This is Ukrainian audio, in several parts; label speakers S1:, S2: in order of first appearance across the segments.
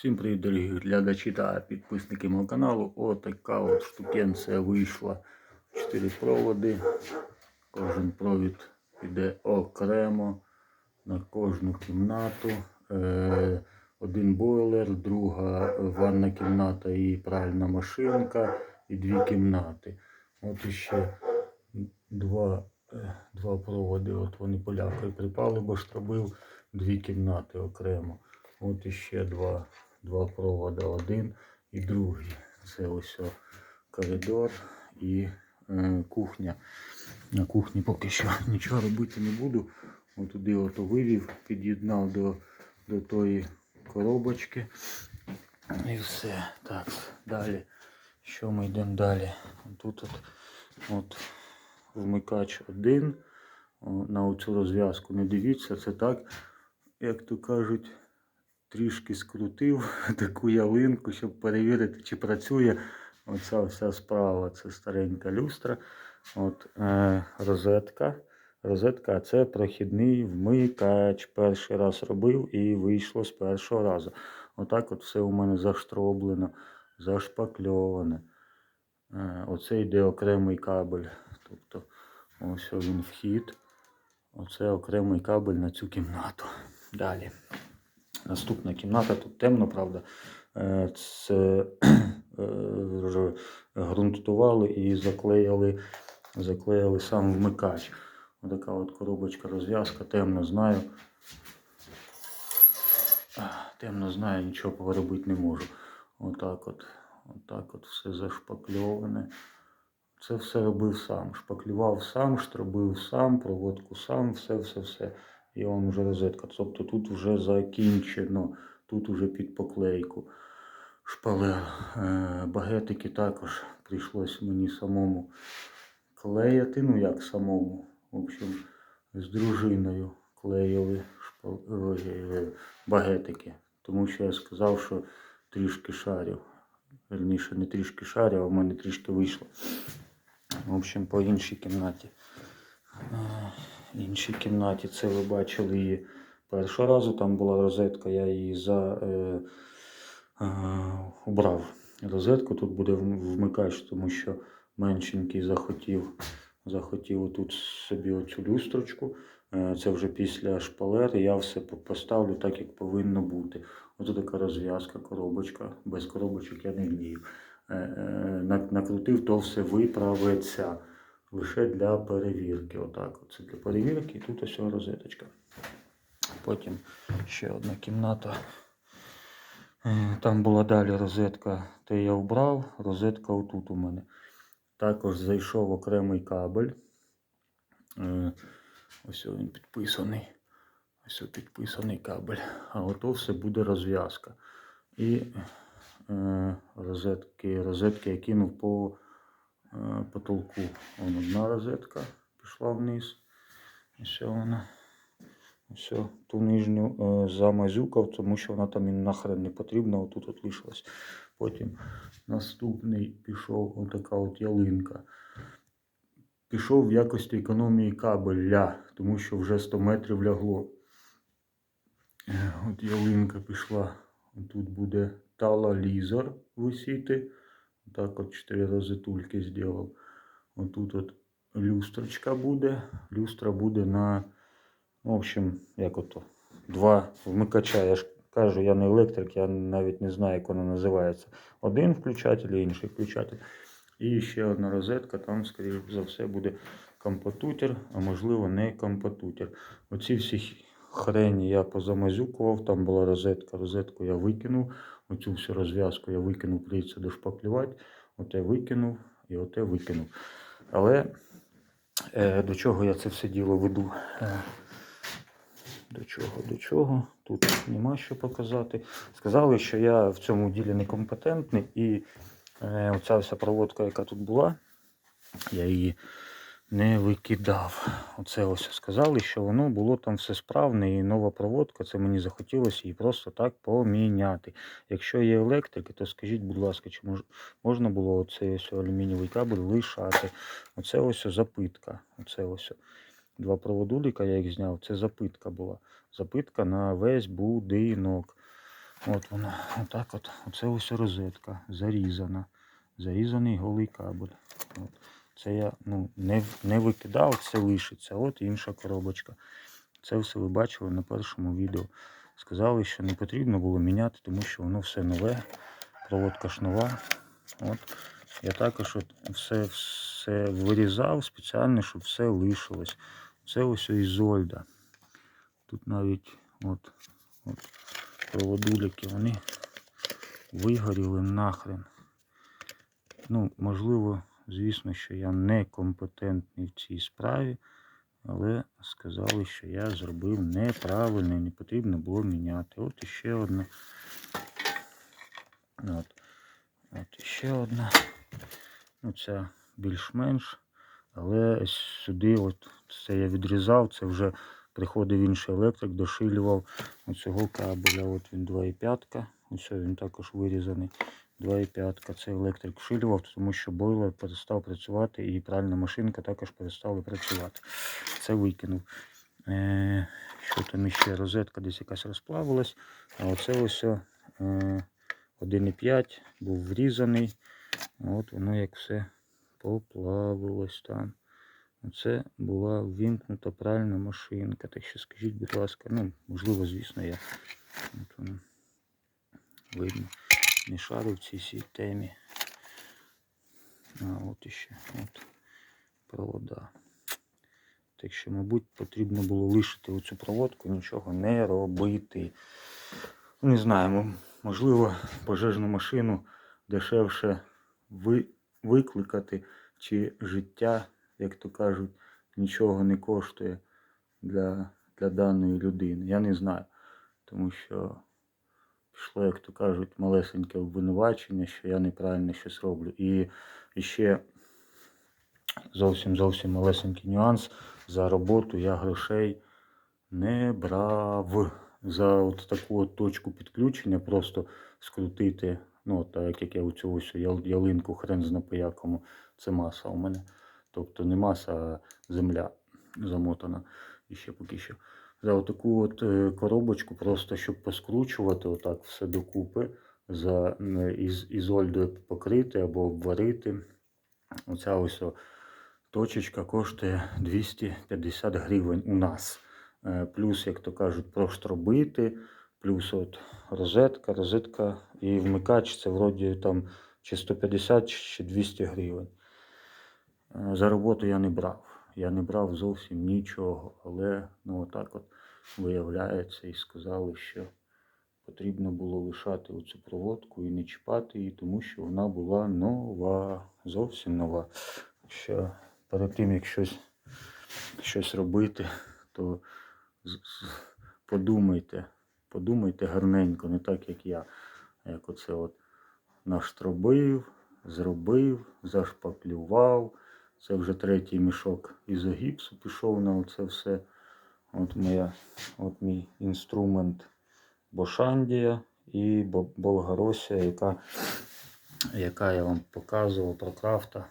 S1: Всім привіт, дорогі глядачі та підписники мого каналу. Отака от штукенція вийшла. Чотири проводи. Кожен провід йде окремо на кожну кімнату. Е, Один бойлер, друга ванна кімната і пральна машинка, і дві кімнати. От іще два, е, два проводи. От вони полякою припали, бо штробив дві кімнати окремо. От іще два, два проводи, один і другий. Це ось коридор і е, кухня. На кухні поки що нічого робити не буду. От туди вивів, під'єднав до, до тої коробочки. І все. Так, далі. Що ми йдемо далі? Тут от, от вмикач один. На оцю розв'язку не дивіться, це так, як то кажуть, трішки скрутив таку ялинку, щоб перевірити, чи працює оця вся справа. Це старенька люстра. От, е, розетка. Розетка це прохідний вмикач. Перший раз робив і вийшло з першого разу. Отак от все у мене заштроблено, зашпакльоване. Е, оце йде окремий кабель. Тобто ось він вхід. Оце окремий кабель на цю кімнату. Далі. Наступна кімната, тут темно, правда. Е, Це е, вже ґрунтували і заклеїли, заклеїли сам вмикач. Отака от коробочка розв'язка, темно знаю. Темно знаю, нічого поробити не можу. Отак от, отак от все зашпакльоване. Це все робив сам. Шпаклював сам, штробив сам, проводку сам, все, все, все. І он вже розетка. Тобто тут вже закінчено, тут вже під поклейку. Шпалер. Е, Багетики також прийшлось мені самому клеяти. Ну як самому. В общем, з дружиною клеїли шпал... е, багетики. Тому що я сказав, що трішки шарів. Верніше, не трішки шарів, а в мене трішки вийшло. В общем, по іншій кімнаті. Іншій кімнаті це ви бачили її першого разу. Там була розетка, я її за, е, е, убрав. Розетку тут буде вмикач, тому що меншенький захотів, захотів тут собі оцю люстрочку. Е, Це вже після шпалер. Я все поставлю так, як повинно бути. Ось така розв'язка, коробочка. Без коробочок я не вмію. Е, е, на- Накрутив, то все виправиться лише для перевірки. Отак, це для перевірки, і тут ось розеточка. Потім ще одна кімната. Е, Там була далі розетка, те я вбрав, розетка отут у мене. Також зайшов окремий кабель. Е, Ось він підписаний. Ось підписаний кабель. А ото все буде розв'язка. І е, розетки, розетки я кинув по потолку. Вон одна розетка пішла вниз. Ось вона. Ось ту нижню е, замазюкав, тому що вона там і нахрен не потрібна, отут от лишилась. Потім наступний пішов отака от ялинка. Пішов в якості економії кабеля, тому що вже 100 метрів лягло. Е, От ялинка пішла. Тут буде талалізор висіти. Так от 4 рази тульки зробив. Отут от люстрочка буде. Люстра буде на, в общем, як ото, два вмикача. Я ж кажу, я не електрик, я навіть не знаю, як воно називається. Один включатель і інший включатель. І ще одна розетка, там, скоріш за все, буде компотутер, а можливо не компотутер. Оці всі хрені я позамазюкував, там була розетка, розетку я викинув. Оцю всю розв'язку я викинув, прийдеться дошпаклювати. Оте викинув і оте викинув. Але е, до чого я це все діло веду? Е, до чого, до чого? Тут нема що показати. Сказали, що я в цьому ділі некомпетентний і е, оця вся проводка, яка тут була, я її не викидав. Оце ось сказали, що воно було там все справне і нова проводка. Це мені захотілося її просто так поміняти. Якщо є електрики, то скажіть, будь ласка, чи мож, можна було оцей ось алюмінієвий кабель лишати? Оце ось запитка. Оце ось два проводуліка, я їх зняв. Це запитка була. Запитка на весь будинок. От вона, отак от. Оце ось розетка зарізана. Зарізаний голий кабель. От. Це я ну, не, не викидав, це лишиться. От інша коробочка. Це все ви бачили на першому відео. Сказали, що не потрібно було міняти, тому що воно все нове. Проводка ж нова. От. Я також от все, все вирізав спеціально, щоб все лишилось. Це ось Ізольда. Тут навіть от, от проводулики, вони вигоріли нахрен. Ну, можливо, звісно, що я не компетентний в цій справі, але сказали, що я зробив неправильно і не потрібно було міняти. От іще одна. От, от іще одна. Ну, ця більш-менш. Але сюди, от це я відрізав, це вже приходив інший електрик, дошилював оцього кабеля. От він 2,5. Ось він також вирізаний. 2,5. Це електрик вшилював, тому що бойлер перестав працювати і пральна машинка також перестала працювати. Це викинув. Е, що там іще? Розетка десь якась розплавилась. А оце ось е, 1,5 був врізаний. От воно як все поплавилось там. Оце була ввімкнута пральна машинка. Так що скажіть, будь ласка, ну, можливо, звісно, я от воно, видно, не шарю в цій всій темі. А от іще от провода. Так що, мабуть, потрібно було лишити оцю проводку, нічого не робити. Не знаю, можливо, пожежну машину дешевше ви, викликати, чи життя, як то кажуть, нічого не коштує для, для даної людини. Я не знаю. Тому що пішло, як то кажуть, малесеньке обвинувачення, що я неправильно щось роблю. І ще зовсім зовсім малесенький нюанс. За роботу я грошей не брав. За от таку от точку підключення просто скрутити, ну так як я у цю ось ялинку хрен зна по якому, це маса у мене. Тобто не маса, а земля замотана. І ще поки що. За таку от е, коробочку, просто щоб поскручувати отак все докупи, за із, ізольдою покрити або обварити. Оця ось точечка коштує 250 гривень у нас. Е, Плюс, як то кажуть, проштробити, плюс от розетка, розетка і вмикач це вроді там чи 150 чи 200 гривень. Е, За роботу я не брав. Я не брав зовсім нічого, але ну отак от виявляється і сказали, що потрібно було лишати оцю проводку і не чіпати її, тому що вона була нова, зовсім нова. Що перед тим, як щось, щось робити, то подумайте, подумайте гарненько, не так, як я. Як оце от наштробив, зробив, зашпаклював. Це вже третій мішок ізогіпсу пішов на оце все. От, моя, от мій інструмент Бошандія і Бо- Болгаросія, яка, яка я вам показував про крафта.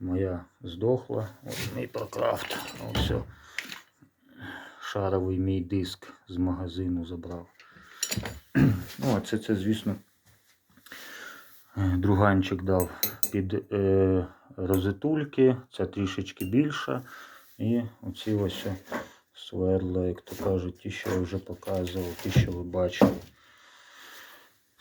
S1: Моя здохла. От мій прокрафт. Ось. Шаровий мій диск з магазину забрав. Ну, а це, це, звісно, друганчик дав під е, розетульки. Це трішечки більше. І оці ось сверла, як то кажуть, ті, що я вже показував, ті, що ви бачили.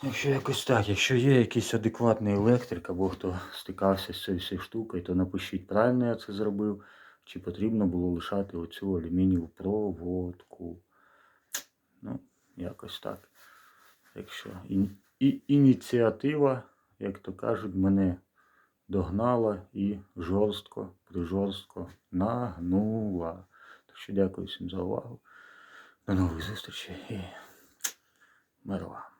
S1: Якщо якось так, якщо є якийсь адекватний електрик або хто стикався з цією всією штукою, то напишіть, правильно я це зробив, чи потрібно було лишати оцю алюмінієву проводку. Ну, якось так. Якщо і, і, ініціатива, як то кажуть, мене догнала і жорстко, прижорстко нагнула. Так що дякую всім за увагу. До нових зустрічей і миру вам.